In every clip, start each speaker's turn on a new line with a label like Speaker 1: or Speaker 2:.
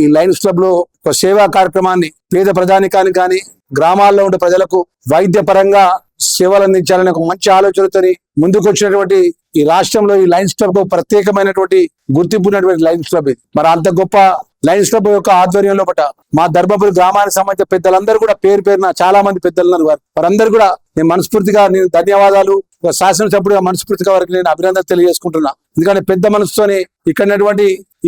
Speaker 1: ఈ లయన్స్ క్లబ్లో ఒక సేవా కార్యక్రమాన్ని పేద ప్రజానికానికి కానీ గ్రామాల్లో ఉండే ప్రజలకు వైద్య పరంగా సేవలు అందించాలనే ఒక మంచి ఆలోచనతోని ముందుకు వచ్చినటువంటి ఈ రాష్ట్రంలో ఈ లయన్స్ క్లబ్కు ప్రత్యేకమైనటువంటి గుర్తింపు ఉన్నటువంటి లయన్స్ క్లబ్ ఇది. మరి అంత గొప్ప లయన్స్ క్లబ్ యొక్క ఆధ్వర్యంలో పట మా ధర్మపురి గ్రామానికి సంబంధించిన పెద్దలందరూ కూడా పేరు పేరున చాలా మంది పెద్దలు ఉన్నారు. వారు వారందరూ కూడా నేను మనస్ఫూర్తిగా నేను ధన్యవాదాలు. ఒక శాసనసభ్యుడిగా మనస్ఫూర్తిగా వారికి నేను అభినందన తెలియజేసుకుంటున్నా. ఎందుకంటే పెద్ద మనసుతోనే ఇక్కడ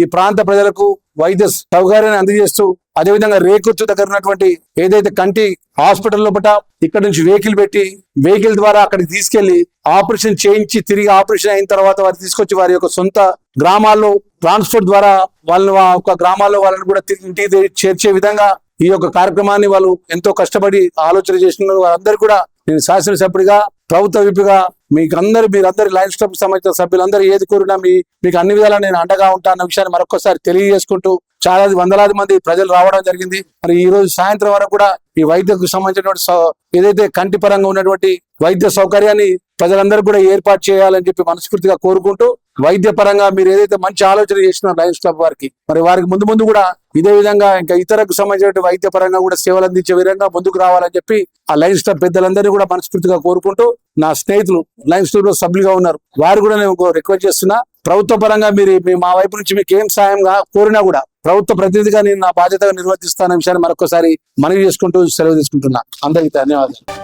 Speaker 1: ఈ ప్రాంత ప్రజలకు వైద్య సౌకర్యాన్ని అందజేస్తూ అదేవిధంగా రేకుర్తి దగ్గర ఉన్నటువంటి ఏదైతే కంటి హాస్పిటల్ లోపల ఇక్కడ నుంచి వెహికల్ పెట్టి వెహికల్ ద్వారా అక్కడికి తీసుకెళ్ళి ఆపరేషన్ చేయించి తిరిగి ఆపరేషన్ అయిన తర్వాత వారు తీసుకొచ్చి వారి యొక్క సొంత గ్రామాల్లో ట్రాన్స్పోర్ట్ ద్వారా వాళ్ళని ఒక గ్రామాల్లో వాళ్ళని కూడా ఇంటికి చేర్చే విధంగా ఈ యొక్క కార్యక్రమాన్ని వాళ్ళు ఎంతో కష్టపడి ఆలోచన చేసిన వారందరూ కూడా నేను శాసనసభ్యుడిగా ప్రభుత్వ విప్పుగా మీకు అందరు మీరందరి లయన్స్ క్లబ్ సంబంధించిన సభ్యులందరూ ఏది కోరినా మీ మీకు అన్ని విధాలా నేను అండగా ఉంటాన్న విషయాన్ని మరొకసారి తెలియజేసుకుంటూ చాలా వందలాది మంది ప్రజలు రావడం జరిగింది. మరి ఈ రోజు సాయంత్రం వరకు కూడా ఈ వైద్యకు సంబంధించినటువంటి సౌ- ఏదైతే కంటి పరంగా ఉన్నటువంటి వైద్య సౌకర్యాన్ని ప్రజలందరూ కూడా ఏర్పాటు చేయాలని చెప్పి మనస్ఫూర్తిగా కోరుకుంటూ వైద్య పరంగా మీరు ఏదైతే మంచి ఆలోచన చేస్తున్నారు లయన్స్ క్లబ్ వారికి మరి వారికి ముందు ముందు కూడా ఇదే విధంగా ఇంకా ఇతరకు సంబంధించిన వైద్య పరంగా కూడా సేవలు అందించే విధంగా ముందుకు రావాలని చెప్పి ఆ లైన్ స్టార్ పెద్దలందరినీ కూడా మనస్ఫూర్తిగా కోరుకుంటూ నా స్నేహితులు లైన్ స్టార్లో సభ్యులుగా ఉన్నారు. వారు కూడా నేను రిక్వెస్ట్ చేస్తున్నా. ప్రభుత్వ పరంగా మీరు మీ- మా వైపు నుంచి మీకు ఏం సాయంగా కోరినా కూడా ప్రభుత్వ ప్రతినిధిగా నేను నా బాధ్యతగా నిర్వర్తిస్తాన విషయాన్ని మరొకసారి మనవి చేసుకుంటూ సెలవు తీసుకుంటున్నా. అందరికీ ధన్యవాదాలు.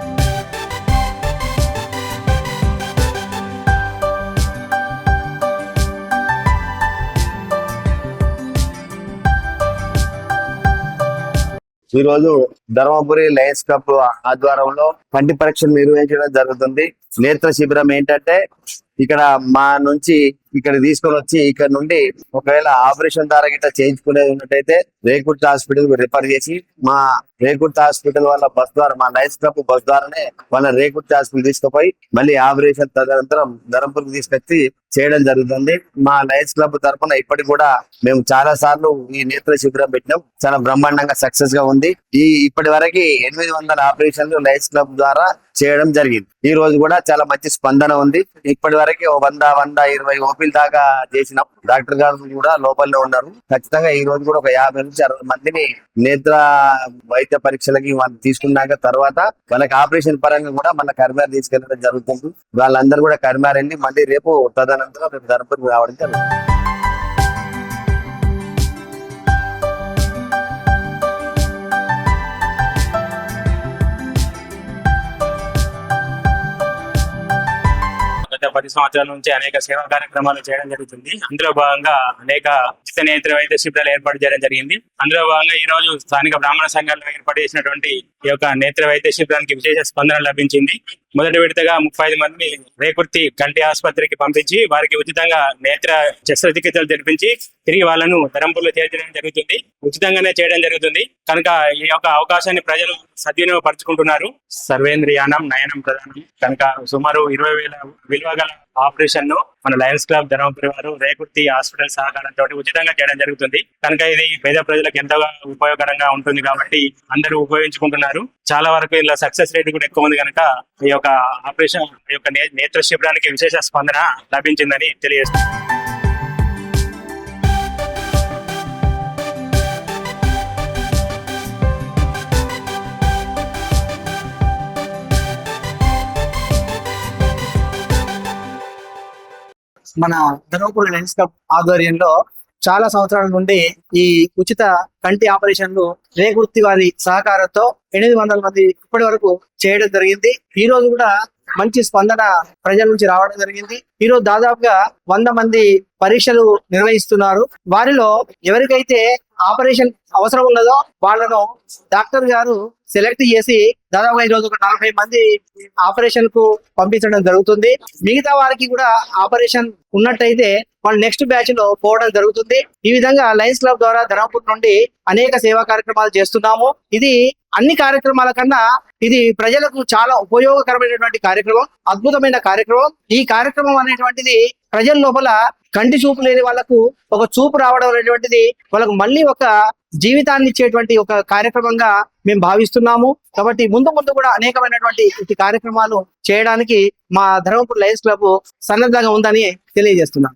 Speaker 2: ఈ రోజు ధర్మపురి లయన్స్ కప్ ఆధ్వర్యంలో పంటి పరీక్షలు నిర్వహించడం జరుగుతుంది. నేత్ర శిబిరం ఏంటంటే ఇక్కడ మా నుంచి ఇక్కడ తీసుకొని వచ్చి ఇక్కడ నుండి ఒకవేళ ఆపరేషన్ ద్వారా గిట్ట చేయించుకునేది ఉన్నట్టయితే రేకుర్తి హాస్పిటల్ రిఫర్ చేసి మా రేకుర్తి హాస్పిటల్ వాళ్ళ బస్ ద్వారా మా లయన్స్ క్లబ్ బస్ ద్వారానే వాళ్ళ రేకుర్తి హాస్పిటల్ తీసుకుపోయి మళ్ళీ ఆపరేషన్ తదనంతరం ధర్మపురికి తీసుకొచ్చి చేయడం జరుగుతుంది. మా లయన్స్ క్లబ్ తరఫున ఇప్పటికి కూడా మేము చాలా సార్లు ఈ నేత్ర శిబిరం పెట్టినాం. చాలా బ్రహ్మాండంగా సక్సెస్గా ఉంది. ఈ ఇప్పటి వరకు ఎనిమిది వందల ఆపరేషన్లు లైఫ్ క్లబ్ ద్వారా చేయడం జరిగింది. ఈ రోజు కూడా చాలా మంచి స్పందన ఉంది. ఇప్పటి వరకు వంద వంద ఇరవై ఓపీల దాకా చేసిన డాక్టర్ గారు కూడా లోపలనే ఉన్నారు. ఖచ్చితంగా ఈ రోజు కూడా ఒక యాభై నుంచి అరవై మందిని నేత్ర వైద్య పరీక్షలకి తీసుకున్నాక తర్వాత వాళ్ళకి ఆపరేషన్ పరంగా కూడా మన కర్మార్ తీసుకెళ్ళడం జరుగుతుంది. వాళ్ళందరూ కూడా కరిమార్ వెళ్ళి మళ్ళీ రేపు తదనంతరం రేపు ధర్మపురికి రావడం జరుగుతుంది.
Speaker 3: గత పది సంవత్సరాల నుంచి అనేక సేవా కార్యక్రమాలు చేయడం జరుగుతుంది. అందులో భాగంగా అనేక ఉచిత నేత్ర వైద్య శిబిరాలు ఏర్పాటు చేయడం జరిగింది. అందులో భాగంగా ఈ రోజు స్థానిక బ్రాహ్మణ సంఘాలు ఏర్పాటు చేసినటువంటి ఈ యొక్క నేత్ర వైద్య శిబిరానికి విశేష స్పందన లభించింది. మొదటి విడతగా ముప్పై ఐదు మందిని రేకుర్తి కంటి ఆసుపత్రికి పంపించి వారికి ఉచితంగా నేత్ర శస్త్రచికిత్సలు జరిపించి తిరిగి వాళ్ళను ధరంపూర్లో చేర్చడం జరుగుతుంది. ఉచితంగానే చేయడం జరుగుతుంది. కనుక ఈ యొక్క అవకాశాన్ని ప్రజలు సద్వినియోగపరచుకుంటున్నారు. సర్వేంద్రియానం నయనం ప్రధానం. కనుక సుమారు ఇరవై వేల విలువ గల ఆపరేషన్ను మన లయన్స్ క్లబ్ ధర్మపురి వారు రేకుర్తి హాస్పిటల్ సహకారంతో ఉచితంగా చేయడం జరుగుతుంది. కనుక ఇది పేద ప్రజలకు ఎంతగా ఉపయోగకరంగా ఉంటుంది కాబట్టి అందరూ ఉపయోగించుకుంటున్నారు. చాలా వరకు ఇలా సక్సెస్ రేట్ కూడా ఎక్కువ ఉంది కనుక ఈ యొక్క ఆపరేషన్ ఈ యొక్క నేత్ర శిబిరానికి విశేష స్పందన లభించిందని తెలియజేస్తుంది
Speaker 4: మన ధర్మపురి లెన్స్ క్లబ్ ఆధ్వర్యంలో చాలా సంవత్సరాల నుండి ఈ ఉచిత కంటి ఆపరేషన్లు రేగుర్తి వారి సహకారంతో ఎనిమిది వందల మంది ఇప్పటి వరకు చేయడం జరిగింది. ఈ రోజు కూడా మంచి స్పందన ప్రజల నుంచి రావడం జరిగింది. ఈ రోజు దాదాపుగా వంద మంది పరీక్షలు నిర్వహిస్తున్నారు. వారిలో ఎవరికైతే ఆపరేషన్ అవసరం ఉన్నదో వాళ్ళను డాక్టర్ గారు సెలెక్ట్ చేసి దాదాపుగా ఈ రోజు ఒక నలభై మంది ఆపరేషన్కు పంపించడం జరుగుతుంది. మిగతా వారికి కూడా ఆపరేషన్ ఉన్నట్టయితే వాళ్ళు నెక్స్ట్ బ్యాచ్లో పోవడం జరుగుతుంది. ఈ విధంగా లయన్స్ క్లబ్ ద్వారా ధర్మపూర్ నుండి అనేక సేవా కార్యక్రమాలు చేస్తున్నాము. ఇది అన్ని కార్యక్రమాల కన్నా ఇది ప్రజలకు చాలా ఉపయోగకరమైనటువంటి కార్యక్రమం అద్భుతమైన కార్యక్రమం. ఈ కార్యక్రమం అనేటువంటిది ప్రజల లోపల కంటి చూపు లేని వాళ్ళకు ఒక చూపు రావడం అనేటువంటిది వాళ్ళకు మళ్ళీ ఒక జీవితాన్ని ఇచ్చేటువంటి ఒక కార్యక్రమంగా మేము భావిస్తున్నాము. కాబట్టి ముందు ముందు కూడా అనేకమైనటువంటి ఇటు కార్యక్రమాలు చేయడానికి మా ధర్మపురి లయన్స్ క్లబ్ సన్నద్ధంగా ఉందని తెలియజేస్తున్నాం